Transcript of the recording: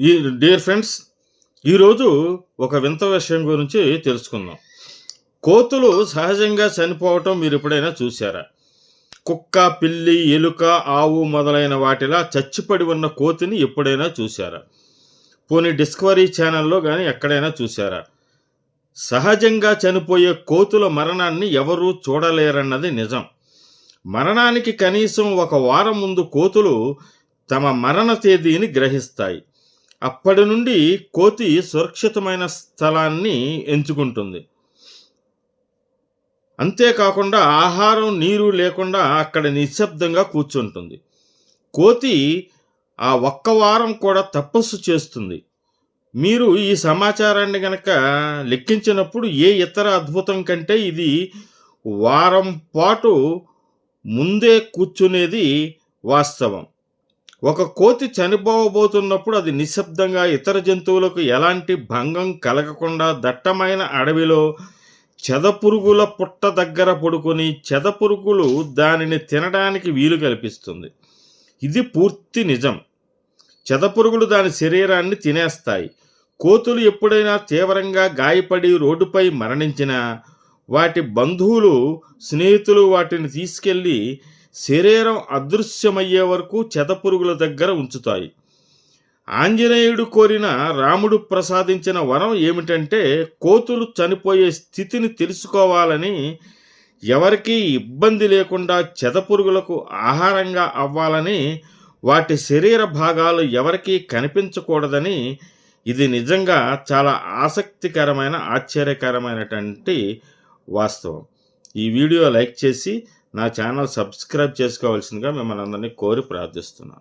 ఈ dear friends ఈరోజు ఒక వింత విషయం గురించి తెలుసుకుందాం. కోతులు సహజంగా చనిపోవటం మీరు ఎప్పుడైనా చూసారా కుక్క పిల్లి ఎలుక ఆవు మొదలైన వాటిలా చచ్చిపడి ఉన్న కోతిని ఎప్పుడైనా చూసారా పోనీ డిస్కవరీ ఛానల్లో కానీ ఎక్కడైనా చూసారా సహజంగా చనిపోయే కోతుల మరణాన్ని ఎవరూ చూడలేరన్నది నిజం. మరణానికి కనీసం ఒక వారం ముందు కోతులు తమ మరణ తేదీని గ్రహిస్తాయి. అప్పటి నుండి కోతి సురక్షితమైన స్థలాన్ని ఎంచుకుంటుంది. అంతేకాకుండా ఆహారం నీరు లేకుండా అక్కడ నిశ్శబ్దంగా కూర్చుంటుంది. కోతి ఆ ఒక్క వారం కూడా తపస్సు చేస్తుంది. మీరు ఈ సమాచారాన్ని గనక లెక్కించినప్పుడు ఏ ఇతర అద్భుతం కంటే ఇది వారం పాటు ముందే కూర్చునేది వాస్తవం. ఒక కోతి చనిపోబోతున్నప్పుడు అది నిశ్శబ్దంగా ఇతర జంతువులకు ఎలాంటి భంగం కలగకుండా దట్టమైన అడవిలో చెదపురుగుల పుట్ట దగ్గర పడుకొని చెదపురుగులు దానిని తినడానికి వీలు కల్పిస్తుంది. ఇది పూర్తి నిజం. చెదపురుగులు దాని శరీరాన్ని తినేస్తాయి. కోతులు ఎప్పుడైనా తీవ్రంగా గాయపడి రోడ్డుపై మరణించినా వాటి బంధువులు స్నేహితులు వాటిని తీసుకెళ్ళి శరీరం అదృశ్యమయ్యే వరకు చెదపురుగుల దగ్గర ఉంచుతాయి. ఆంజనేయుడు కోరిన రాముడు ప్రసాదించిన వరం ఏమిటంటే కోతులు చనిపోయే స్థితిని తెలుసుకోవాలని ఎవరికీ ఇబ్బంది లేకుండా చెదపురుగులకు ఆహారంగా అవ్వాలని వాటి శరీర భాగాలు ఎవరికీ కనిపించకూడదని ఇది నిజంగా చాలా ఆసక్తికరమైన ఆశ్చర్యకరమైనటువంటి వాస్తవం. ఈ వీడియో లైక్ చేసి నా ఛానల్ సబ్స్క్రైబ్ చేసుకోవాల్సిందిగా మిమ్మల్ని అందరినీ కోరి ప్రార్థిస్తున్నాను.